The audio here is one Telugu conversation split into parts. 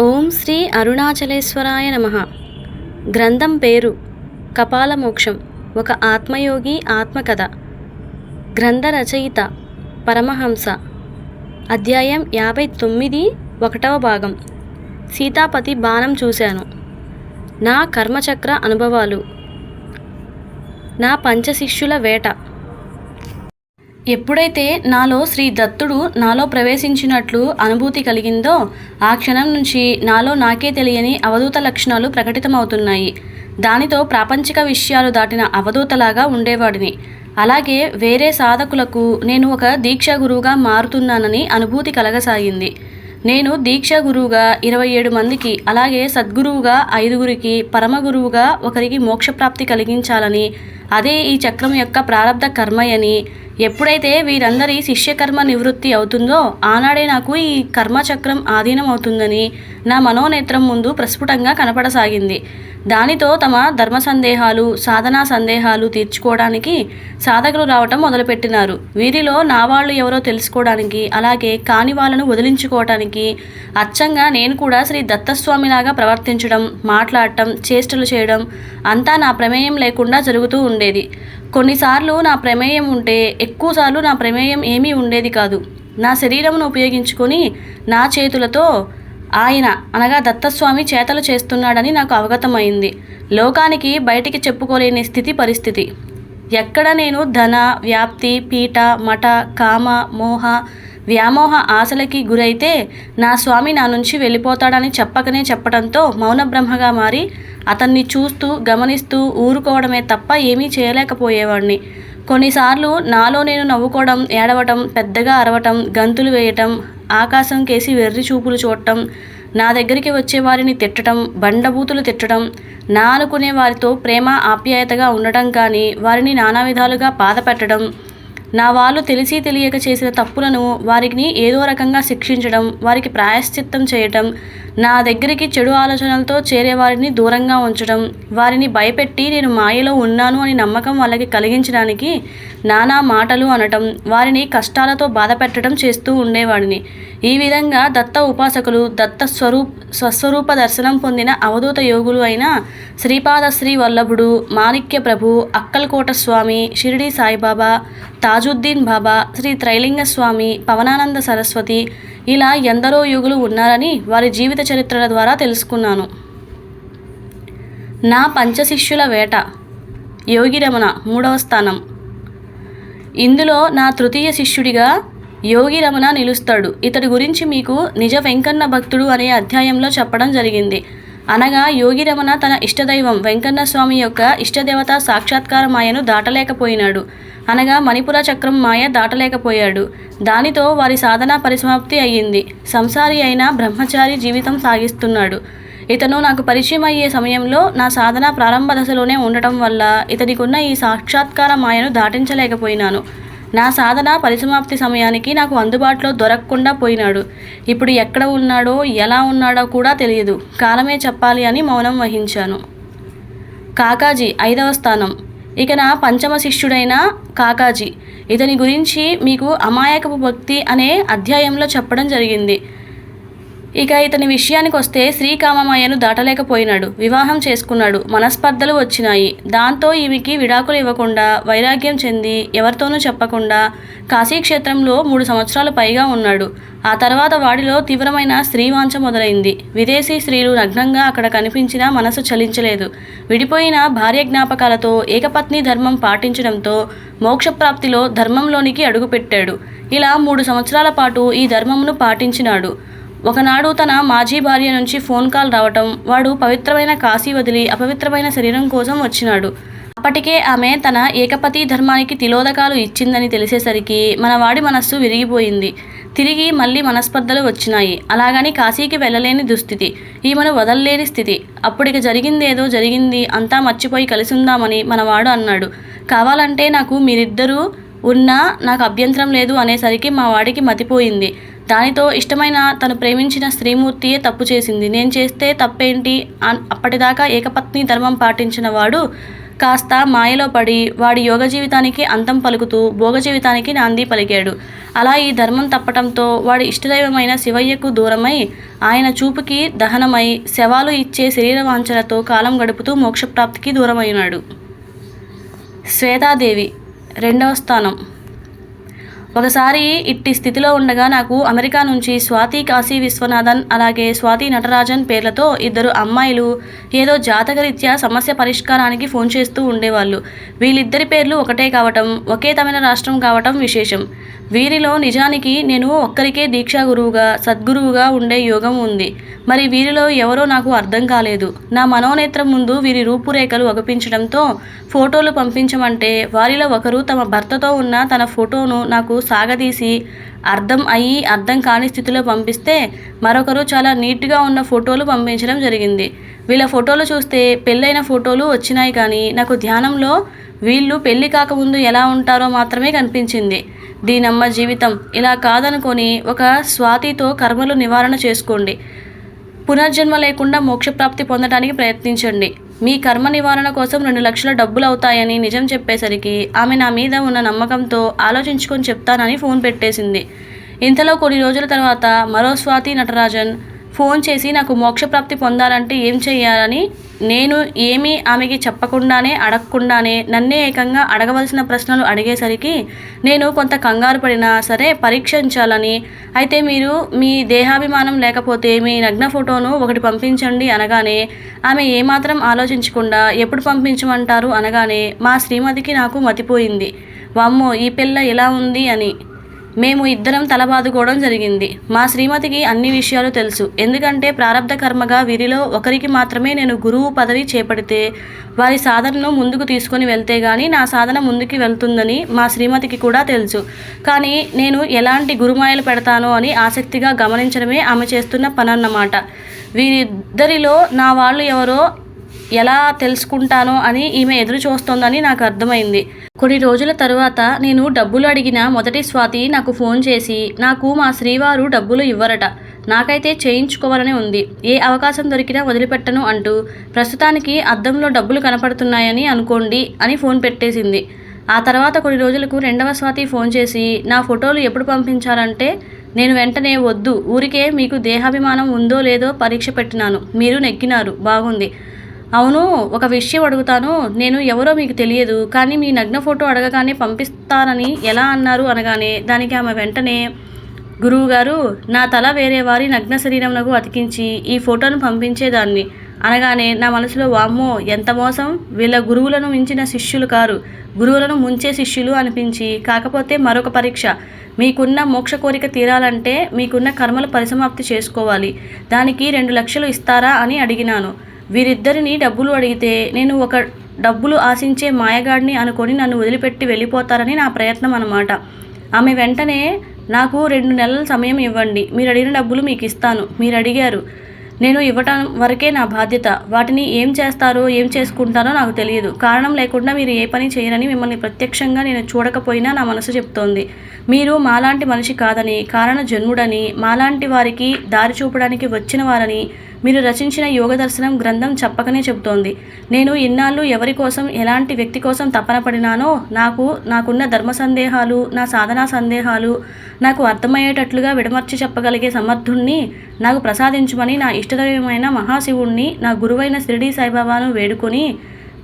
ఓం శ్రీ అరుణాచలేశ్వరాయ నమ. గ్రంథం పేరు కపాలమోక్షం ఒక ఆత్మయోగి ఆత్మకథ. గ్రంథ రచయిత పరమహంస. అధ్యాయం యాభై తొమ్మిది ఒకటవ భాగం. సీతాపతి బాణం చూశాను. నా కర్మచక్ర అనుభవాలు. నా పంచశిష్యుల వేట. ఎప్పుడైతే నాలో శ్రీ దత్తుడు నాలో ప్రవేశించినట్లు అనుభూతి కలిగిందో ఆ క్షణం నుంచి నాలో నాకే తెలియని అవధూత లక్షణాలు ప్రకటితమవుతున్నాయి. దానితో ప్రాపంచిక విషయాలు దాటిన అవధూతలాగా ఉండేవాడిని. అలాగే వేరే సాధకులకు నేను ఒక దీక్షా గురువుగా మారుతున్నానని అనుభూతి కలగసాగింది. నేను దీక్ష గురువుగా ఇరవై ఏడు మందికి అలాగే సద్గురువుగా ఐదుగురికి పరమ గురువుగా ఒకరికి మోక్షప్రాప్తి కలిగించాలని అదే ఈ చక్రం యొక్క ప్రారంధ కర్మయని. ఎప్పుడైతే వీరందరి శిష్యకర్మ నివృత్తి అవుతుందో ఆనాడే నాకు ఈ కర్మచక్రం ఆధీనం అవుతుందని నా మనోనేత్రం ముందు ప్రస్ఫుటంగా కనపడసాగింది. దానితో తమ ధర్మ సందేహాలు సాధనా సందేహాలు తీర్చుకోవడానికి సాధకులు రావటం మొదలుపెట్టినారు. వీరిలో నా వాళ్ళు ఎవరో తెలుసుకోవడానికి అలాగే కాని వాళ్ళను వదిలించుకోవటానికి అచ్చంగా నేను కూడా శ్రీ దత్తస్వామిలాగా ప్రవర్తించడం మాట్లాడటం చేష్టలు చేయడం అంతా నా ప్రమేయం లేకుండా జరుగుతూ ఉండేది. కొన్నిసార్లు నా ప్రమేయం ఉంటే ఎక్కువసార్లు నా ప్రమేయం ఏమీ ఉండేది కాదు. నా శరీరమును ఉపయోగించుకొని నా చేతులతో ఆయన అనగా దత్తస్వామి చేతలు చేస్తున్నాడని నాకు అవగతమైంది. లోకానికి బయటికి చెప్పుకోలేని స్థితి పరిస్థితి. ఎక్కడ నేను ధన వ్యాప్తి పీఠ మఠ కామ మోహ వ్యామోహ ఆశలకి గురైతే నా స్వామి నా నుంచి వెళ్ళిపోతాడని చెప్పకనే చెప్పడంతో మౌనబ్రహ్మగా మారి అతన్ని చూస్తూ గమనిస్తూ ఊరుకోవడమే తప్ప ఏమీ చేయలేకపోయేవాడిని కొన్నిసార్లు నాలో నేను నవ్వుకోవడం ఏడవటం పెద్దగా అరవటం గంతులు వేయటం ఆకాశం కేసి వెర్రి చూపులు చూడటం నా దగ్గరికి వచ్చే వారిని తిట్టడం బండబూతులు తిట్టడం నా అనుకునే వారితో ప్రేమ ఆప్యాయతగా ఉండటం కానీ వారిని నానా విధాలుగా పాద పెట్టడం నా వాళ్ళు తెలిసి తెలియక చేసిన తప్పులను వారిని ఏదో రకంగా శిక్షించడం వారికి ప్రాయశ్చిత్తం చేయటం నా దగ్గరికి చెడు ఆలోచనలతో చేరే వారిని దూరంగా ఉంచడం వారిని భయపెట్టి నేను మాయలో ఉన్నాను అని నమ్మకం వాళ్ళకి కలిగించడానికి నానా మాటలు అనటం వారిని కష్టాలతో బాధ పెట్టడం చేస్తూ ఉండేవాడిని. ఈ విధంగా దత్త ఉపాసకులు దత్త స్వరూప్ స్వస్వరూప దర్శనం పొందిన అవధూత యోగులు అయిన శ్రీపాదశ్రీ వల్లభుడు మాణిక్య ప్రభు అక్కల్కోట స్వామి షిరిడి సాయిబాబా తాజుద్దీన్ బాబా శ్రీ త్రైలింగ స్వామి పవనానంద సరస్వతి ఇలా ఎందరో యోగులు ఉన్నారని వారి జీవిత చరిత్రల ద్వారా తెలుసుకున్నాను. నా పంచశిష్యుల వేట యోగి రమణ మూడవ స్థానం. ఇందులో నా తృతీయ శిష్యుడిగా యోగి రమణ నిలుస్తాడు. ఇతడి గురించి మీకు నిజ వెంకన్న భక్తుడు అనే అధ్యాయంలో చెప్పడం జరిగింది. అనగా యోగి రమణ తన ఇష్టదైవం వెంకన్న స్వామి యొక్క ఇష్టదేవత సాక్షాత్కార మాయను దాటలేకపోయినాడు. అనగా మణిపుర చక్రం మాయ దాటలేకపోయాడు. దానితో వారి సాధన పరిసమాప్తి అయ్యింది. సంసారి అయిన బ్రహ్మచారి జీవితం సాగిస్తున్నాడు. ఇతను నాకు పరిచయం అయ్యే సమయంలో నా సాధన ప్రారంభ దశలోనే ఉండటం వల్ల ఇతనికున్న ఈ సాక్షాత్కార మాయను దాటించలేకపోయినాను. నా సాధన పరిసమాప్తి సమయానికి నాకు అందుబాటులో దొరకకుండా పోయినాడు. ఇప్పుడు ఎక్కడ ఉన్నాడో ఎలా ఉన్నాడో కూడా తెలియదు. కాలమే చెప్పాలి అని మౌనం వహించాను. కాకాజీ ఐదవ స్థానం. ఇక నా పంచమ శిష్యుడైన కాకాజీ. ఇతని గురించి మీకు అమాయకపు భక్తి అనే అధ్యాయంలో చెప్పడం జరిగింది. ఇక ఇతని విషయానికి వస్తే శ్రీకామమాయను దాటలేకపోయినాడు. వివాహం చేసుకున్నాడు. మనస్పర్ధలు వచ్చినాయి. దాంతో ఈమెకి విడాకులు ఇవ్వకుండా వైరాగ్యం చెంది ఎవరితోనూ చెప్పకుండా కాశీక్షేత్రంలో మూడు సంవత్సరాలు పైగా ఉన్నాడు. ఆ తర్వాత వాడిలో తీవ్రమైన స్త్రీవాంఛ మొదలైంది. విదేశీ స్త్రీలు నగ్నంగా అక్కడ కనిపించినా మనసు చలించలేదు. విడిపోయిన భార్య జ్ఞాపకాలతో ఏకపత్ని ధర్మం పాటించడంతో మోక్షప్రాప్తిలో ధర్మంలోనికి అడుగుపెట్టాడు. ఇలా మూడు సంవత్సరాల పాటు ఈ ధర్మమును పాటించినాడు. ఒకనాడు తన మాజీ భార్య నుంచి ఫోన్ కాల్ రావటం వాడు పవిత్రమైన కాశీ వదిలి అపవిత్రమైన శరీరం కోసం వచ్చినాడు. అప్పటికే ఆమె తన ఏకపతి ధర్మానికి తిలోదకాలు ఇచ్చిందని తెలిసేసరికి మన వాడి మనస్సు విరిగిపోయింది. తిరిగి మళ్ళీ మనస్పర్ధలు వచ్చినాయి. అలాగని కాశీకి వెళ్ళలేని దుస్థితి ఈమెను వదలలేని స్థితి. అప్పుడిక జరిగిందేదో జరిగింది అంతా మర్చిపోయి కలిసి ఉందామని మనవాడు అన్నాడు. కావాలంటే నాకు మీరిద్దరూ ఉన్నా నాకు అభ్యంతరం లేదు అనేసరికి మా వాడికి మతిపోయింది. దానితో ఇష్టమైన తను ప్రేమించిన స్త్రీమూర్తియే తప్పు చేసింది. నేను చేస్తే తప్పేంటి? అప్పటిదాకా ఏకపత్ని ధర్మం పాటించిన వాడు కాస్త మాయలో పడి వాడి యోగ జీవితానికి అంతం పలుకుతూ భోగ జీవితానికి నాంది పలికాడు. అలా ఈ ధర్మం తప్పటంతో వాడి ఇష్టదైవమైన శివయ్యకు దూరమై ఆయన చూపుకి దహనమై శవాలు ఇచ్చే శరీర వాంఛలతో కాలం గడుపుతూ మోక్షప్రాప్తికి దూరమైనాడు శ్వేతాదేవి రెండవ స్థానం. ఒకసారి ఇట్టి స్థితిలో ఉండగా నాకు అమెరికా నుంచి స్వాతి కాశీ విశ్వనాథన్ అలాగే స్వాతి నటరాజన్ పేర్లతో ఇద్దరు అమ్మాయిలు ఏదో జాతకరీత్యా సమస్య పరిష్కారానికి ఫోన్ చేస్తూ ఉండేవాళ్ళు. వీళ్ళిద్దరి పేర్లు ఒకటే కావటం ఒకే తమిళ రాష్ట్రం కావటం విశేషం. వీరిలో నిజానికి నేను ఒక్కరికే దీక్షా గురువుగా సద్గురువుగా ఉండే యోగం ఉంది. మరి వీరిలో ఎవరో నాకు అర్థం కాలేదు. నా మనోనేత్రం ముందు వీరి రూపురేఖలు వగపించడంతో ఫోటోలు పంపించమంటే వారిలో ఒకరు తమ భర్తతో ఉన్న తన ఫోటోను నాకు సాగదీసి అర్థం అయ్యి అర్థం కాని స్థితిలో పంపిస్తే మరొకరు చాలా నీట్గా ఉన్న ఫోటోలు పంపించడం జరిగింది. వీళ్ళ ఫోటోలు చూస్తే పెళ్ళైన ఫోటోలు వచ్చినాయి కానీ నాకు ధ్యానంలో వీళ్ళు పెళ్ళి కాకముందు ఎలా ఉంటారో మాత్రమే కనిపించింది. దీనమ్మ జీవితం ఇలా కాదనుకొని ఒక స్వాతితో కర్మలు నివారణ చేసుకోండి. పునర్జన్మ లేకుండా మోక్షప్రాప్తి పొందడానికి ప్రయత్నించండి. మీ కర్మ నివారణ కోసం రెండు లక్షల డబ్బులు అవుతాయని నిజం చెప్పేసరికి ఆమె నా మీద ఉన్న నమ్మకంతో ఆలోచించుకొని చెప్తానని ఫోన్ పెట్టేసింది. ఇంతలో కొన్ని రోజుల తర్వాత మరో స్వాతి నటరాజన్ ఫోన్ చేసి నాకు మోక్షప్రాప్తి పొందాలంటే ఏం చేయాలని నేను ఏమీ ఆమెకి చెప్పకుండానే అడగకుండానే నన్నే ఏకంగా అడగవలసిన ప్రశ్నలు అడిగేసరికి నేను కొంత కంగారు పడినా సరే పరీక్షించాలని. అయితే మీరు మీ దేహాభిమానం లేకపోతే మీ నగ్న ఫోటోను ఒకటి పంపించండి అనగానే ఆమె ఏమాత్రం ఆలోచించకుండా ఎప్పుడు పంపించమంటారు అనగానే మా శ్రీమతికి నాకు మతిపోయింది. వామ్మో ఈ పిల్ల ఎలా ఉంది అని. మేము ఇద్దరం తలబాదుకోవడం జరిగింది. మా శ్రీమతికి అన్ని విషయాలు తెలుసు. ఎందుకంటే ప్రారంధ కర్మగా వీరిలో ఒకరికి మాత్రమే నేను గురువు పదవి చేపడితే వారి సాధనను ముందుకు తీసుకొని వెళ్తే కానీ నా సాధన ముందుకు వెళ్తుందని మా శ్రీమతికి కూడా తెలుసు. కానీ నేను ఎలాంటి గురుమాయలు పెడతానో అని ఆసక్తిగా గమనించడమే ఆమె చేస్తున్న పనన్నమాట. వీరిద్దరిలో నా వాళ్ళు ఎవరో ఎలా తెలుసుకుంటానో అని ఈమె ఎదురు చూస్తోందని నాకు అర్థమైంది. కొన్ని రోజుల తర్వాత నేను డబ్బులు అడిగిన మొదటి స్వాతి నాకు ఫోన్ చేసి నాకు మా శ్రీవారు డబ్బులు ఇవ్వరట. నాకైతే చేయించుకోవాలని ఉంది. ఏ అవకాశం దొరికినా వదిలిపెట్టను అంటూ ప్రస్తుతానికి అద్దంలో డబ్బులు కనపడుతున్నాయని అనుకోండి అని ఫోన్ పెట్టేసింది. ఆ తర్వాత కొన్ని రోజులకు రెండవ స్వాతి ఫోన్ చేసి నా ఫోటోలు ఎప్పుడు పంపించాలంటే నేను వెంటనే వద్దు. ఊరికే మీకు దేహాభిమానం ఉందో లేదో పరీక్ష పెట్టినాను. మీరు నెగ్గినారు. బాగుంది. అవును ఒక విషయం అడుగుతాను. నేను ఎవరో మీకు తెలియదు కానీ మీ నగ్న ఫోటో అడగగానే పంపిస్తానని ఎలా అన్నారు అనగానే దానికి ఆమె వెంటనే గురువుగారు నా తల వేరే వారి నగ్న శరీరంలో అతికించి ఈ ఫోటోను పంపించేదాన్ని. అనగానే నా మనసులో వామ్మో ఎంత మోసం. వీళ్ళ గురువులను మించిన శిష్యులు కారు. గురువులను ముంచే శిష్యులు అనిపించి కాకపోతే మరొక పరీక్ష. మీకున్న మోక్ష కోరిక తీరాలంటే మీకున్న కర్మలు పరిసమాప్తి చేసుకోవాలి. దానికి రెండు లక్షలు ఇస్తారా? అని అడిగినాను. వీరిద్దరిని డబ్బులు అడిగితే నేను ఒక డబ్బులు ఆశించే మాయగాడిని అనుకొని నన్ను వదిలిపెట్టి వెళ్ళిపోతారని నా ప్రయత్నం అన్నమాట. ఆమె వెంటనే నాకు రెండు నెలల సమయం ఇవ్వండి. మీరు అడిగిన డబ్బులు మీకు ఇస్తాను. మీరు అడిగారు. నేను ఇవ్వటం వరకే నా బాధ్యత. వాటిని ఏం చేస్తారో ఏం చేసుకుంటారో నాకు తెలియదు. కారణం లేకుండా మీరు ఏ పని చేయరని మిమ్మల్ని ప్రత్యక్షంగా నేను చూడకపోయినా నా మనసు చెప్తోంది. మీరు మాలాంటి మనిషి కాదని కారణ జన్ముడని మాలాంటి వారికి దారి చూపడానికి వచ్చిన వారని మీరు రచించిన యోగ దర్శనం గ్రంథం చెప్పకనే చెబుతోంది. నేను ఇన్నాళ్ళు ఎవరి కోసం ఎలాంటి వ్యక్తి కోసం తపన పడినానో నాకు నాకున్న ధర్మ సందేహాలు నా సాధనా సందేహాలు నాకు అర్థమయ్యేటట్లుగా విడమర్చి చెప్పగలిగే సమర్థుణ్ణి నాకు ప్రసాదించమని నా ఇష్టదైవమైన మహాశివుణ్ణి నా గురువైన షిరిడీ సాయిబాబాను వేడుకొని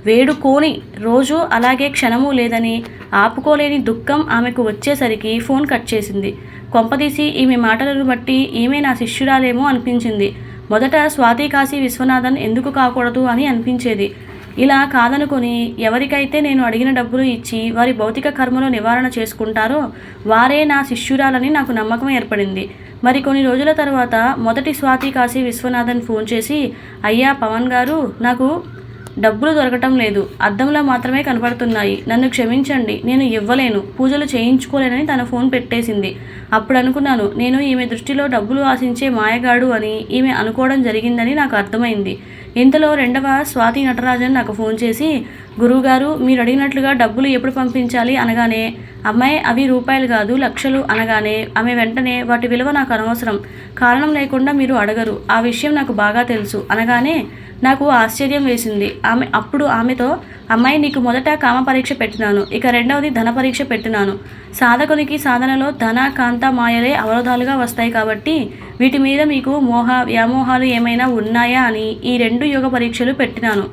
వేడుకోని రోజు అలాగే క్షణము లేదని ఆపుకోలేని దుఃఖం ఆమెకు వచ్చేసరికి ఫోన్ కట్ చేసింది. కొంపదీసి ఈమె మాటలను బట్టి ఈమె నా శిష్యురాలేమో అనిపించింది. మొదట స్వాతి కాశీ విశ్వనాథన్ ఎందుకు కాకూడదు అని అనిపించేది. ఇలా కాదనుకొని ఎవరికైతే నేను అడిగిన డబ్బులు ఇచ్చి వారి భౌతిక కర్మలో నివారణ చేసుకుంటారో వారే నా శిష్యురాలని నాకు నమ్మకం ఏర్పడింది. మరి కొన్ని రోజుల తర్వాత మొదటి స్వాతి కాశీ విశ్వనాథన్ ఫోన్ చేసి అయ్యా పవన్ గారు నాకు డబ్బులు దొరకటం లేదు. అద్దంలో మాత్రమే కనపడుతున్నాయి. నన్ను క్షమించండి నేను ఇవ్వలేను. పూజలు చేయించుకోలేనని తన ఫోన్ పెట్టేసింది. అప్పుడు అనుకున్నాను నేను ఈమె దృష్టిలో డబ్బులు ఆశించే మాయగాడు అని ఈమె అనుకోవడం జరిగిందని నాకు అర్థమైంది. ఇంతలో రెండవ స్వాతి నటరాజన్ నాకు ఫోన్ చేసి గురువుగారు మీరు అడిగినట్లుగా డబ్బులు ఎప్పుడు పంపించాలి? అనగానే అమ్మాయి అవి రూపాయలు కాదు లక్షలు. అనగానే ఆమె వెంటనే వాటి విలువ నాకు అనవసరం. కారణం లేకుండా మీరు అడగరు. ఆ విషయం నాకు బాగా తెలుసు. అనగానే నాకు ఆశ్చర్యం వేసింది. ఆమె అప్పుడు ఆమెతో అమ్మాయి నీకు మొదట కామ పరీక్ష పెట్టినాను. ఇక రెండవది ధన పరీక్ష పెట్టినాను. సాధకునికి సాధనలో ధన కాంత మాయలే అవరోధాలుగా వస్తాయి కాబట్టి వీటి మీద మీకు మోహ వ్యామోహాలు ఏమైనా ఉన్నాయా? అని ఈ రెండు యోగ పరీక్షలు పెట్టినాను.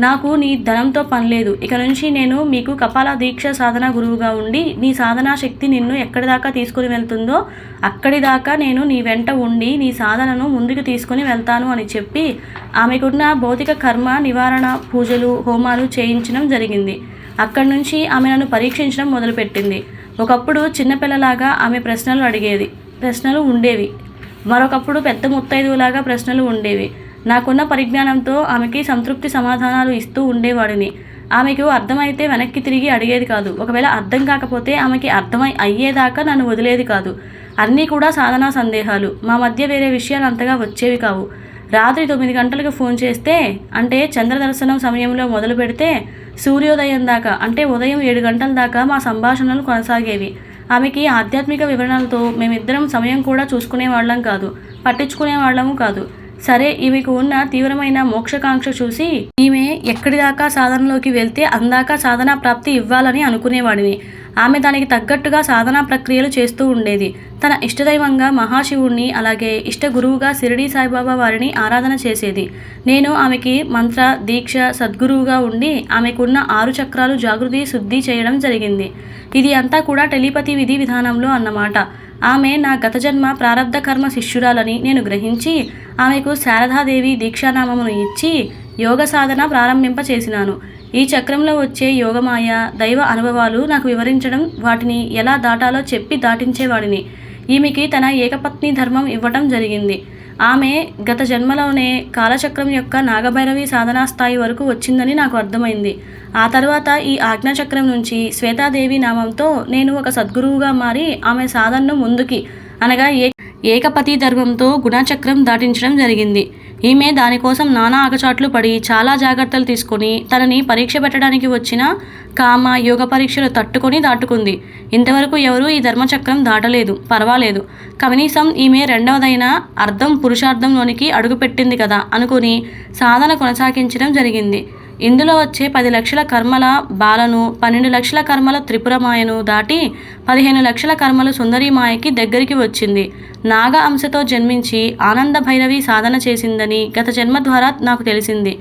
నాకు నీ ధనంతో పని లేదు. ఇక నుంచి నేను మీకు కపాల దీక్ష సాధన గురువుగా ఉండి నీ సాధనా శక్తి నిన్ను ఎక్కడి దాకా తీసుకుని వెళ్తుందో అక్కడి దాకా నేను నీ వెంట ఉండి నీ సాధనను ముందుకు తీసుకుని వెళ్తాను అని చెప్పి ఆమెకున్న భౌతిక కర్మ నివారణ పూజలు హోమాలు చేయించడం జరిగింది. అక్కడి నుంచి ఆమె నన్ను పరీక్షించడం మొదలుపెట్టింది. ఒకప్పుడు చిన్నపిల్లలాగా ఆమె ప్రశ్నలు అడిగేది. ప్రశ్నలు ఉండేవి. మరొకప్పుడు పెద్ద ముత్తైదువులాగా ప్రశ్నలు ఉండేవి. నాకున్న పరిజ్ఞానంతో ఆమెకి సంతృప్తి సమాధానాలు ఇస్తూ ఉండేవాడిని. ఆమెకు అర్థమైతే వెనక్కి తిరిగి అడిగేది కాదు. ఒకవేళ అర్థం కాకపోతే ఆమెకి అర్థమై అయ్యేదాకా నన్ను వదిలేది కాదు. అన్నీ కూడా సాధనా సందేహాలు. మా మధ్య వేరే విషయాలు అంతగా వచ్చేవి కావు. రాత్రి తొమ్మిది గంటలకు ఫోన్ చేస్తే అంటే చంద్రదర్శనం సమయంలో మొదలు పెడితే సూర్యోదయం దాకా అంటే ఉదయం ఏడు గంటల దాకా మా సంభాషణలు కొనసాగేవి. ఆమెకి ఆధ్యాత్మిక వివరణలతో మేమిద్దరం సమయం కూడా చూసుకునే వాళ్ళం కాదు. పట్టించుకునే వాళ్ళము కాదు. సరే ఈమెకు ఉన్న తీవ్రమైన మోక్షకాంక్ష చూసి ఈమె ఎక్కడిదాకా సాధనలోకి వెళ్తే అందాక సాధనా ప్రాప్తి ఇవ్వాలని అనుకునేవాడిని. ఆమె దానికి తగ్గట్టుగా సాధనా ప్రక్రియలు చేస్తూ ఉండేది. తన ఇష్టదైవంగా మహాశివుణ్ణి అలాగే ఇష్ట గురువుగా షిరిడి సాయిబాబా వారిని ఆరాధన చేసేది. నేను ఆమెకి మంత్ర దీక్ష సద్గురువుగా ఉండి ఆమెకున్న ఆరు చక్రాలు జాగృతి శుద్ధి చేయడం జరిగింది. ఇది అంతా కూడా టెలిపతి విధి విధానంలో అన్నమాట. ఆమె నా గత జన్మ ప్రారంధ కర్మ శిష్యురాలని నేను గ్రహించి ఆమెకు శారదాదేవి దీక్షానామమును ఇచ్చి యోగ సాధన ప్రారంభింప చేసినాను ఈ చక్రంలో వచ్చే యోగమాయ దైవ అనుభవాలు నాకు వివరించడం వాటిని ఎలా దాటాలో చెప్పి దాటించేవాడిని. ఈమెకి తన ఏకపత్ని ధర్మం ఇవ్వటం జరిగింది. ఆమె గత జన్మలోనే కాలచక్రం యొక్క నాగభైరవి సాధనా స్థాయి వరకు వచ్చిందని నాకు అర్థమైంది. ఆ తర్వాత ఈ ఆజ్ఞాచక్రం నుంచి శ్వేతాదేవి నామంతో నేను ఒక సద్గురువుగా మారి ఆమె సాధనను ముందుకి అనగా ఏ ఏకపతి ధర్మంతో గుణచక్రం దాటించడం జరిగింది. ఈమె దానికోసం నానా ఆకచాట్లు పడి చాలా జాగ్రత్తలు తీసుకొని తనని పరీక్ష పెట్టడానికి వచ్చిన కామ యోగ పరీక్షలు తట్టుకొని దాటుకుంది. ఇంతవరకు ఎవరూ ఈ ధర్మచక్రం దాటలేదు. పర్వాలేదు. కనీసం ఈమె రెండవదైన అర్థం పురుషార్థంలోనికి అడుగుపెట్టింది కదా అనుకుని సాధన కొనసాగించడం జరిగింది. ఇందులో వచ్చే పది లక్షల కర్మల బాలను పన్నెండు లక్షల కర్మల త్రిపురమాయను దాటి పదిహేను లక్షల కర్మలు సుందరీమాయకి దగ్గరికి వచ్చింది. నాగ అంశతో జన్మించి ఆనంద భైరవి సాధన చేసిందని గత జన్మ ద్వారా నాకు తెలిసింది.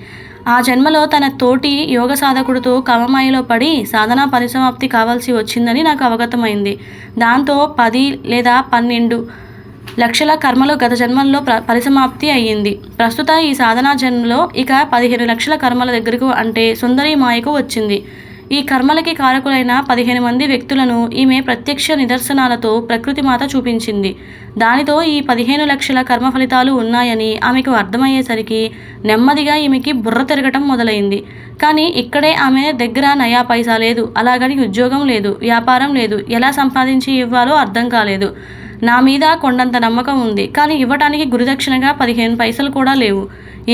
ఆ జన్మలో తన తోటి యోగ సాధకుడితో కవమాయలో పడి సాధనా పరిసమాప్తి కావాల్సి వచ్చిందని నాకు అవగతమైంది. దాంతో పది లేదా పన్నెండు లక్షల కర్మలు గత జన్మల్లో ప్ర పరిసమాప్తి అయ్యింది. ప్రస్తుత ఈ సాధనా జన్మలో ఇక పదిహేను లక్షల కర్మల దగ్గరకు అంటే సుందరి మాయకు వచ్చింది. ఈ కర్మలకి కారకులైన పదిహేను మంది వ్యక్తులను ఈమె ప్రత్యక్ష నిదర్శనాలతో ప్రకృతి మాత చూపించింది. దానితో ఈ పదిహేను లక్షల కర్మ ఫలితాలు ఉన్నాయని ఆమెకు అర్థమయ్యేసరికి నెమ్మదిగా ఈమెకి బుర్ర తిరగటం మొదలైంది. కానీ ఇక్కడే ఆమె దగ్గర నయా పైసా లేదు. అలాగని ఉద్యోగం లేదు. వ్యాపారం లేదు. ఎలా సంపాదించి ఇవ్వాలో అర్థం కాలేదు. నా మీద కొండంత నమ్మకం ఉంది. కానీ ఇవ్వటానికి గురుదక్షిణగా పదిహేను పైసలు కూడా లేవు.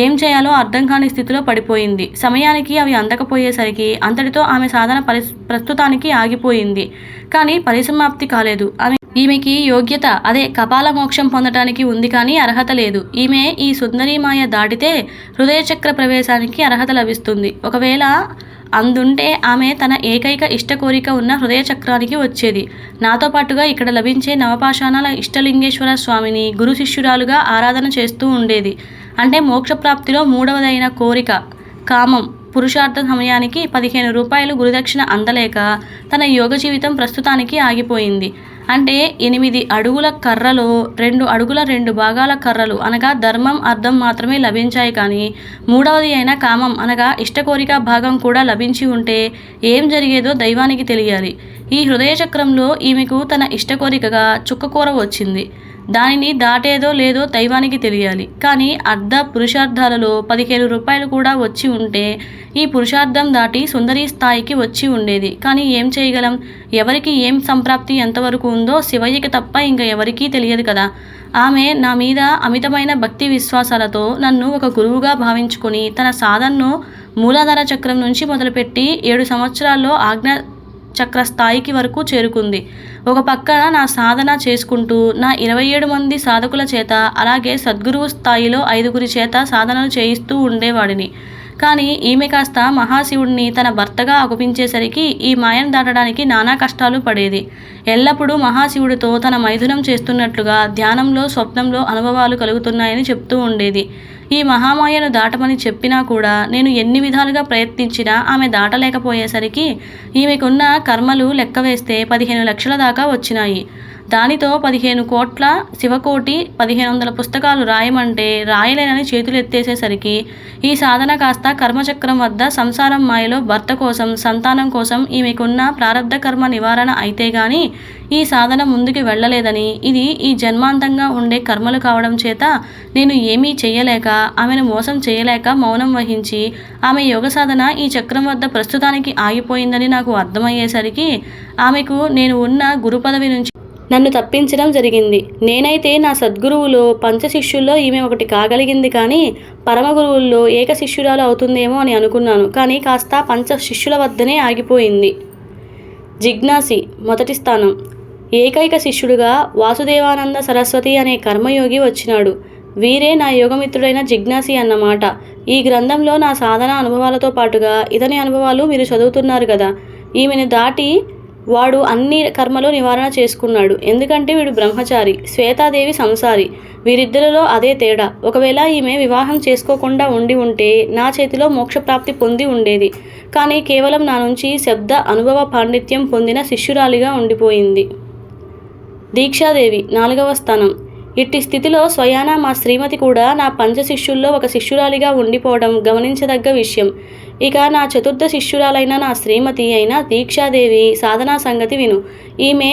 ఏం చేయాలో అర్థం కాని స్థితిలో పడిపోయింది. సమయానికి అవి అందకపోయేసరికి అంతటితో ఆమె సాధన పరి ప్రస్తుతానికి ఆగిపోయింది. కానీ పరిసమాప్తి కాలేదు. ఆమె ఈమెకి యోగ్యత అదే కపాల మోక్షం పొందటానికి ఉంది కానీ అర్హత లేదు. ఈమె ఈ సుందరీమాయ దాటితే హృదయచక్ర ప్రవేశానికి అర్హత లభిస్తుంది. ఒకవేళ అందుంటే ఆమె తన ఏకైక ఇష్ట కోరిక ఉన్న హృదయ చక్రానికి వచ్చేది. నాతో పాటుగా ఇక్కడ లభించే నవపాషాణాల ఇష్టలింగేశ్వర స్వామిని గురు శిష్యురాలుగా ఆరాధన చేస్తూ ఉండేది. అంటే మోక్షప్రాప్తిలో మూడవదైన కోరిక కామం. పురుషార్థ సమయానికి పదిహేను రూపాయలు గురుదక్షిణ అందలేక తన యోగ జీవితం ప్రస్తుతానికి ఆగిపోయింది. అంటే ఎనిమిది అడుగుల కర్రలో రెండు అడుగుల రెండు భాగాల కర్రలు అనగా ధర్మం అర్థం మాత్రమే లభించాయి కానీ మూడవది అయిన కామం అనగా ఇష్టకోరిక భాగం కూడా లభించి ఉంటే ఏం జరిగేదో దైవానికి తెలియాలి. ఈ హృదయ చక్రంలో ఈమెకు తన ఇష్టకోరికగా చుక్కకూర వచ్చింది. దానిని దాటేదో లేదో దైవానికి తెలియాలి. కానీ అర్ధ పురుషార్థాలలో పదిహేను రూపాయలు కూడా వచ్చి ఉంటే ఈ పురుషార్థం దాటి సుందరి స్థాయికి వచ్చి ఉండేది. కానీ ఏం చేయగలం? ఎవరికి ఏం సంప్రాప్తి ఎంతవరకు ఉందో శివయ్యకి తప్ప ఇంకా ఎవరికీ తెలియదు కదా. ఆమె నా మీద అమితమైన భక్తి విశ్వాసాలతో నన్ను ఒక గురువుగా భావించుకొని తన సాధనను మూలాధార చక్రం నుంచి మొదలుపెట్టి ఏడు సంవత్సరాల్లో ఆజ్ఞ చక్ర స్థాయికి వరకు చేరుకుంది. ఒక పక్క నా సాధన చేసుకుంటూ నా ఇరవై ఏడు మంది సాధకుల చేత అలాగే సద్గురువు స్థాయిలో ఐదుగురి చేత సాధనలు చేయిస్తూ ఉండేవాడిని. కానీ ఈమె కాస్త మహాశివుడిని తన భర్తగా అగుపించేసరికి ఈ మాయను దాటడానికి నానా కష్టాలు పడేది. ఎల్లప్పుడూ మహాశివుడితో తన మైథునం చేస్తున్నట్లుగా ధ్యానంలో స్వప్నంలో అనుభవాలు కలుగుతున్నాయని చెప్తూ ఉండేది. ఈ మహామాయను దాటమని చెప్పినా కూడా నేను ఎన్ని విధాలుగా ప్రయత్నించినా ఆమె దాటలేకపోయేసరికి ఈమెకున్న కర్మలు లెక్క వేస్తే పదిహేను లక్షల దాకా వచ్చినాయి. దానితో పదిహేను కోట్ల శివకోటి పదిహేను వందల పుస్తకాలు రాయమంటే రాయలేనని చేతులు ఎత్తేసేసరికి ఈ సాధన కాస్త కర్మచక్రం వద్ద సంసారం మాయలో భర్త కోసం సంతానం కోసం ఈమెకున్న ప్రారంధ కర్మ నివారణ అయితే గాని ఈ సాధన ముందుకు వెళ్ళలేదని ఇది ఈ జన్మాంతంగా ఉండే కర్మలు కావడం చేత నేను ఏమీ చేయలేక ఆమెను మోసం చేయలేక మౌనం వహించి ఆమె యోగ సాధన ఈ చక్రం వద్ద ప్రస్తుతానికి ఆగిపోయిందని నాకు అర్థమయ్యేసరికి ఆమెకు నేను ఉన్న గురు పదవి నుంచి నన్ను తప్పించడం జరిగింది. నేనైతే నా సద్గురువులో పంచ శిష్యుల్లో ఈమె ఒకటి కాగలిగింది కానీ పరమగురువుల్లో ఏక శిష్యురాలు అవుతుందేమో అని అనుకున్నాను. కానీ కాస్త పంచ శిష్యుల వద్దనే ఆగిపోయింది. జిజ్ఞాసి మొదటి స్థానం. ఏకైక శిష్యుడుగా వాసుదేవానంద సరస్వతి అనే కర్మయోగి వచ్చినాడు. వీరే నా యోగమిత్రుడైన జిజ్ఞాసి అన్నమాట. ఈ గ్రంథంలో నా సాధన అనుభవాలతో పాటుగా ఇతని అనుభవాలు మీరు చదువుతున్నారు కదా. ఈమెను దాటి వాడు అన్ని కర్మలు నివారణ చేసుకున్నాడు. ఎందుకంటే వీడు బ్రహ్మచారి శ్వేతాదేవి సంసారి. వీరిద్దరిలో అదే తేడా. ఒకవేళ ఈమె వివాహం చేసుకోకుండా ఉండి ఉంటే నా చేతిలో మోక్షప్రాప్తి పొంది ఉండేది. కానీ కేవలం నా నుంచి శబ్ద అనుభవ పాండిత్యం పొందిన శిష్యురాలిగా ఉండిపోయింది. దీక్షాదేవి నాలుగవ స్థానం. ఇట్టి స్థితిలో స్వయాన మా శ్రీమతి కూడా నా పంచ శిష్యుల్లో ఒక శిష్యురాలిగా ఉండిపోవడం గమనించదగ్గ విషయం. ఇక నా చతుర్థ శిష్యురాలైన నా శ్రీమతి అయిన దీక్షాదేవి సాధనా సంగతి విను. ఈమె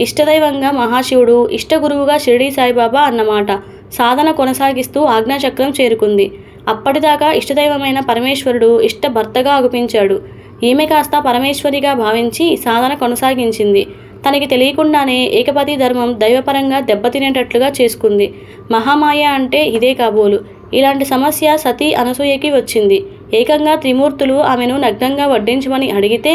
ఇష్టదైవంగా మహాశివుడు ఇష్టగురువుగా షిరిడి సాయిబాబా అన్నమాట. సాధన కొనసాగిస్తూ ఆజ్ఞాచక్రం చేరుకుంది. అప్పటిదాకా ఇష్టదైవమైన పరమేశ్వరుడు ఇష్ట భర్తగా అగుపించాడు. ఈమె కాస్త పరమేశ్వరిగా భావించి సాధన కొనసాగించింది. తనకి తెలియకుండానే ఏకపతి ధర్మం దైవపరంగా దెబ్బతినేటట్లుగా చేసుకుంది. మహామాయ అంటే ఇదే కాబోలు. ఇలాంటి సమస్య సతీ అనసూయకి వచ్చింది. ఏకంగా త్రిమూర్తులు ఆమెను నగ్నంగా వడ్డించమని అడిగితే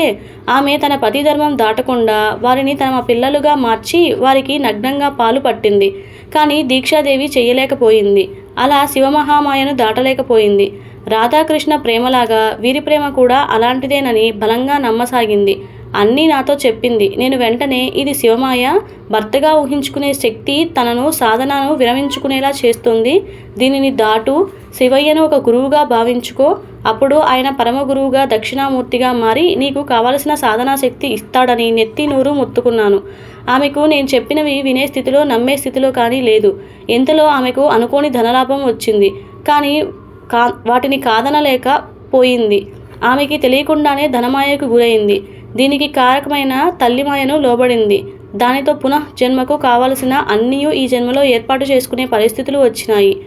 ఆమె తన పతి ధర్మం దాటకుండా వారిని తమ పిల్లలుగా మార్చి వారికి నగ్నంగా పాలు పట్టింది. కానీ దీక్షాదేవి చేయలేకపోయింది. అలా శివమహామాయను దాటలేకపోయింది. రాధాకృష్ణ ప్రేమలాగా వీరి ప్రేమ కూడా అలాంటిదేనని బలంగా నమ్మసాగింది. అన్నీ నాతో చెప్పింది. నేను వెంటనే ఇది శివమాయ భర్తగా ఊహించుకునే శక్తి తనను సాధనను విరమించుకునేలా చేస్తుంది. దీనిని దాటు శివయ్యను ఒక గురువుగా భావించుకో. అప్పుడు ఆయన పరమ గురువుగా దక్షిణామూర్తిగా మారి నీకు కావలసిన సాధనా శక్తి ఇస్తాడని నెత్తి నూరు ముత్తుకున్నాను. ఆమెకు నేను చెప్పినవి వినే స్థితిలో నమ్మే స్థితిలో కానీ లేదు. ఇంతలో ఆమెకు అనుకోని ధనలాభం వచ్చింది. కానీ కా వాటిని కాదనలేక పోయింది. ఆమెకి తెలియకుండానే ధనమాయకు గురైంది. దీనికి కారకమైన తల్లిమాయను లోబడింది. దానితో పునః జన్మకు కావలసిన అన్నీ ఈ జన్మలో ఏర్పాటు చేసుకునే పరిస్థితులు వచ్చినాయి.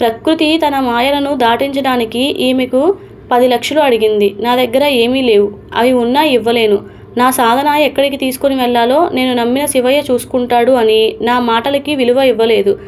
ప్రకృతి తన మాయలను దాటించడానికి ఈమెకు పది లక్షలు అడిగింది. నా దగ్గర ఏమీ లేవు. అవి ఉన్నా ఇవ్వలేను. నా సాధన ఎక్కడికి తీసుకొని వెళ్ళాలో నేను నమ్మిన శివయ్య చూసుకుంటాడు అని నా మాటలకి విలువ ఇవ్వలేదు.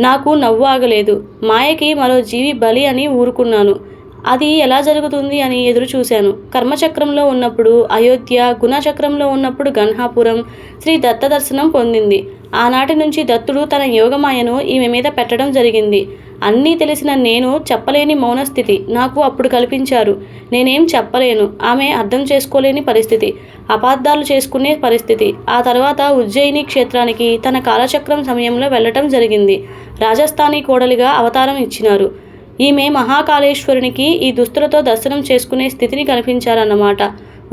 నాకు నవ్వు ఆగలేదు. మాయకి మరో జీవి బలి అని ఊరుకున్నాను. అది ఎలా జరుగుతుంది అని ఎదురు చూశాను. కర్మచక్రంలో ఉన్నప్పుడు అయోధ్య గుణచక్రంలో ఉన్నప్పుడు గన్హాపురం శ్రీ దత్త దర్శనం పొందింది. ఆనాటి నుంచి దత్తుడు తన యోగమాయను ఈమె మీద పెట్టడం జరిగింది. అన్నీ తెలిసిన నేను చెప్పలేని మౌనస్థితి నాకు అప్పుడు కల్పించారు. నేనేం చెప్పలేను. ఆమె అర్థం చేసుకోలేని పరిస్థితి. అపార్థాలు చేసుకునే పరిస్థితి. ఆ తర్వాత ఉజ్జయిని క్షేత్రానికి తన కాలచక్రం సమయంలో వెళ్ళటం జరిగింది. రాజస్థానీ కోడలిగా అవతారం ఇచ్చినారు. ఈమె మహాకాళేశ్వరునికి ఈ దుస్తులతో దర్శనం చేసుకునే స్థితిని కల్పించారన్నమాట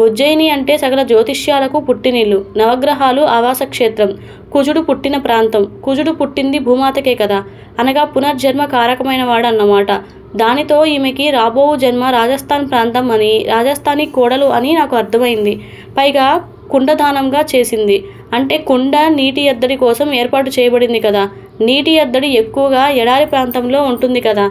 ఉజ్జయిని అంటే సకల జ్యోతిష్యాలకు పుట్టినిల్లు. నవగ్రహాలు ఆవాస క్షేత్రం. కుజుడు పుట్టిన ప్రాంతం. కుజుడు పుట్టింది భూమాతకే కదా. అనగా పునర్జన్మ కారకమైన వాడన్నమాట. దానితో ఈమెకి రాబోవు జన్మ రాజస్థాన్ ప్రాంతం అని రాజస్థానీ కోడలు అని నాకు అర్థమైంది. పైగా కుండదానంగా చేసింది. అంటే కుండ నీటి ఎద్దడి కోసం ఏర్పాటు చేయబడింది కదా. నీటి ఎద్దడి ఎక్కువగా ఎడారి ప్రాంతంలో ఉంటుంది కదా.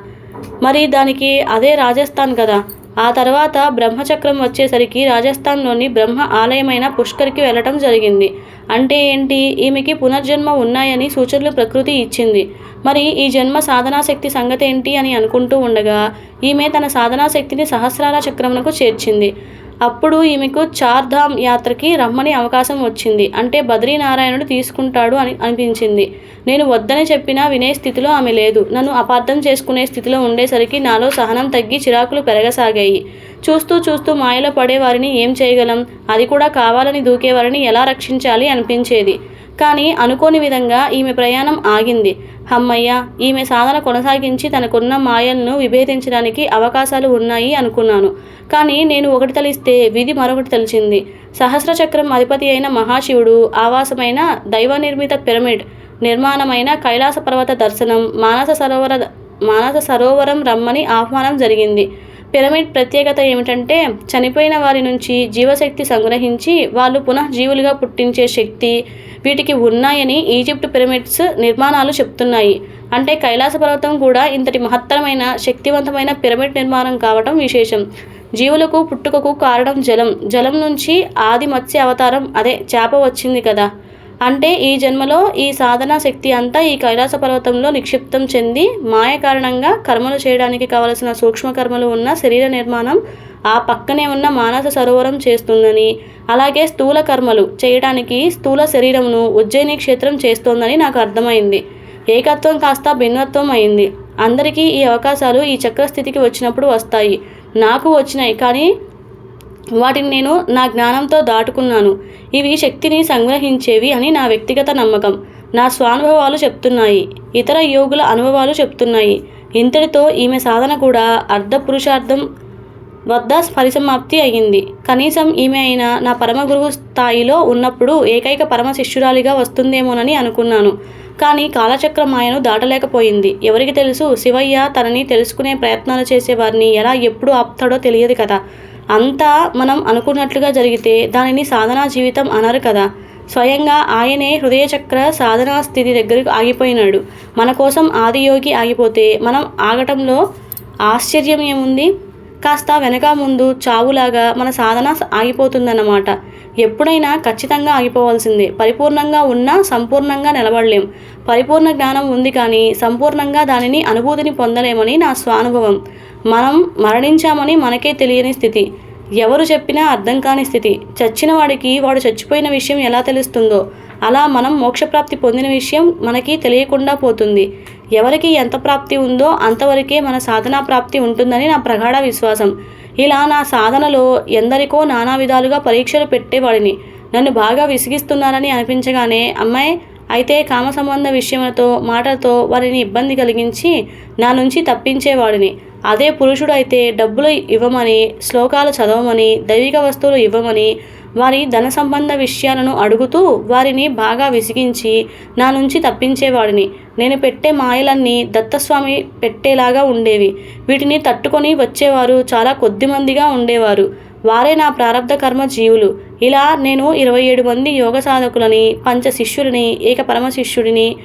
మరి దానికి అదే రాజస్థాన్ కదా. ఆ తర్వాత బ్రహ్మచక్రం వచ్చేసరికి రాజస్థాన్లోని బ్రహ్మ ఆలయమైన పుష్కర్కి వెళ్ళటం జరిగింది. అంటే ఏంటి? ఈమెకి పునర్జన్మ ఉన్నాయని సూచనలు ప్రకృతి ఇచ్చింది. మరి ఈ జన్మ సాధనాశక్తి సంగతి ఏంటి అని అనుకుంటూ ఉండగా ఈమె తన సాధనా శక్తిని సహస్రార చక్రమునకు చేర్చింది. అప్పుడు ఈమెకు చార్ధామ్ యాత్రకి రమ్మని అవకాశం వచ్చింది. అంటే బద్రీనారాయణుడు తీసుకుంటాడు అని అనిపించింది. నేను వద్దని చెప్పినా వినే స్థితిలో ఆమె లేదు. నన్ను అపార్థం చేసుకునే స్థితిలో ఉండేసరికి నాలో సహనం తగ్గి చిరాకులు పెరగసాగాయి. చూస్తూ చూస్తూ మాయలో పడేవారిని ఏం చేయగలం? అది కూడా కావాలని దూకేవారిని ఎలా రక్షించాలి అనిపించేది. కానీ అనుకోని విధంగా ఈమె ప్రయాణం ఆగింది. హమ్మయ్య ఈమె సాధన కొనసాగించి తనకున్న మాయలను విభేదించడానికి అవకాశాలు ఉన్నాయి అనుకున్నాను. కానీ నేను ఒకటి తలిస్తే విధి మరొకటి తెలిసింది సహస్ర చక్రం అధిపతి అయిన మహాశివుడు ఆవాసమైన దైవ నిర్మిత పిరమిడ్ నిర్మాణమైన కైలాస పర్వత దర్శనం మానస సరోవర మానస సరోవరం రమ్మని ఆహ్వానం జరిగింది. పిరమిడ్ ప్రత్యేకత ఏమిటంటే చనిపోయిన వారి నుంచి జీవశక్తి సంగ్రహించి వాళ్ళు పునః జీవులుగా పుట్టించే శక్తి వీటికి ఉన్నాయని ఈజిప్ట్ పిరమిడ్స్ నిర్మాణాలు చెప్తున్నాయి. అంటే కైలాస పర్వతం కూడా ఇంతటి మహత్తరమైన శక్తివంతమైన పిరమిడ్ నిర్మాణం కావటం విశేషం. జీవులకు పుట్టుకకు కారణం జలం. జలం నుంచి ఆది మత్స్య అవతారం అదే చేప వచ్చింది కదా. అంటే ఈ జన్మలో ఈ సాధనా శక్తి అంతా ఈ కైలాస పర్వతంలో నిక్షిప్తం చెంది మాయ కారణంగా కర్మలు చేయడానికి కావలసిన సూక్ష్మ కర్మలు ఉన్న శరీర నిర్మాణం ఆ పక్కనే ఉన్న మానస సరోవరం చేస్తుందని అలాగే స్థూల కర్మలు చేయడానికి స్థూల శరీరమును ఉజ్జయిని క్షేత్రం చేస్తోందని నాకు అర్థమైంది. ఏకత్వం కాస్త భిన్నత్వం అయింది. అందరికీ ఈ అవకాశాలు ఈ చక్రస్థితికి వచ్చినప్పుడు వస్తాయి. నాకు వచ్చినాయి కానీ వాటిని నేను నా జ్ఞానంతో దాటుకున్నాను. ఇవి శక్తిని సంగ్రహించేవి అని నా వ్యక్తిగత నమ్మకం. నా స్వానుభవాలు చెప్తున్నాయి. ఇతర యోగుల అనుభవాలు చెప్తున్నాయి. ఇంతటితో ఈమె సాధన కూడా అర్ధ పురుషార్థం వద్ద పరిసమాప్తి అయ్యింది. కనీసం ఈమె అయినా నా పరమ గురువు స్థాయిలో ఉన్నప్పుడు ఏకైక పరమ శిష్యురాలిగా వస్తుందేమోనని అనుకున్నాను. కానీ కాలచక్ర మాయను దాటలేకపోయింది. ఎవరికి తెలుసు? శివయ్య తనని తెలుసుకునే ప్రయత్నాలు చేసేవారిని ఎలా ఎప్పుడు ఆపుతాడో తెలియదు కదా. అంతా మనం అనుకున్నట్లుగా జరిగితే దానిని సాధనా జీవితం అనరు కదా. స్వయంగా ఆయనే హృదయచక్ర సాధనా స్థితి దగ్గరకు ఆగిపోయినాడు. మన కోసం ఆదియోగి ఆగిపోతే మనం ఆగటంలో ఆశ్చర్యం ఏముంది కాస్త వెనక ముందు చావులాగా మన సాధన ఆగిపోతుందన్నమాట. ఎప్పుడైనా ఖచ్చితంగా ఆగిపోవాల్సిందే. పరిపూర్ణంగా ఉన్నా సంపూర్ణంగా నిలబడలేం. పరిపూర్ణ జ్ఞానం ఉంది కానీ సంపూర్ణంగా దానిని అనుభూతిని పొందలేమని నా స్వానుభవం. మనం మరణించామని మనకే తెలియని స్థితి. ఎవరు చెప్పినా అర్థం కాని స్థితి. చచ్చిన వాడికి వాడు చచ్చిపోయిన విషయం ఎలా తెలుస్తుందో అలా మనం మోక్షప్రాప్తి పొందిన విషయం మనకి తెలియకుండా పోతుంది. ఎవరికి ఎంత ప్రాప్తి ఉందో అంతవరకే మన సాధనా ప్రాప్తి ఉంటుందని నా ప్రగాఢ విశ్వాసం. ఇలా నా సాధనలో ఎందరికో నానా విధాలుగా పరీక్షలు పెట్టేవాడిని. నన్ను బాగా విసిగిస్తున్నారని అనిపించగానే అమ్మాయి అయితే కామ సంబంధ విషయములతో మాటలతో వారిని ఇబ్బంది కలిగించి నా నుంచి తప్పించేవాడిని. అదే పురుషుడు అయితే డబ్బులు ఇవ్వమని శ్లోకాలు చదవమని దైవిక వస్తువులు ఇవ్వమని వారి ధన సంబంధ విషయాలను అడుగుతూ వారిని బాగా విసిగించి నా నుంచి తప్పించేవాడిని. నేను పెట్టే మాయలన్నీ దత్తస్వామి పెట్టేలాగా ఉండేవి. వీటిని తట్టుకొని వచ్చేవారు చాలా కొద్దిమందిగా ఉండేవారు. వారే నా ప్రారంధ కర్మ జీవులు. ఇలా నేను ఇరవై ఏడు మంది యోగ సాధకులని పంచ శిష్యులని ఏక పరమ శిష్యుడిని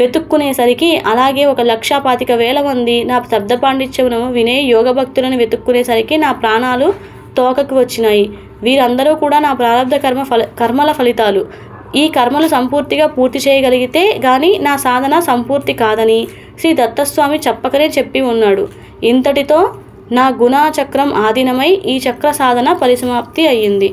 వెతుక్కునేసరికి అలాగే ఒక లక్షా పాతిక వేల మంది నా శబ్ద పాండిత్యమును వినే యోగ భక్తులను వెతుక్కునేసరికి నా ప్రాణాలు తోకకు వచ్చినాయి. వీరందరూ కూడా నా ప్రారంభ కర్మ ఫల కర్మల ఫలితాలు. ఈ కర్మలు సంపూర్తిగా పూర్తి చేయగలిగితే కానీ నా సాధన సంపూర్తి కాదని శ్రీ దత్తస్వామి చెప్పకనే చెప్పి ఉన్నాడు. ఇంతటితో నా గుణా చక్రం ఆధీనమై ఈ చక్ర సాధన పరిసమాప్తి అయ్యింది.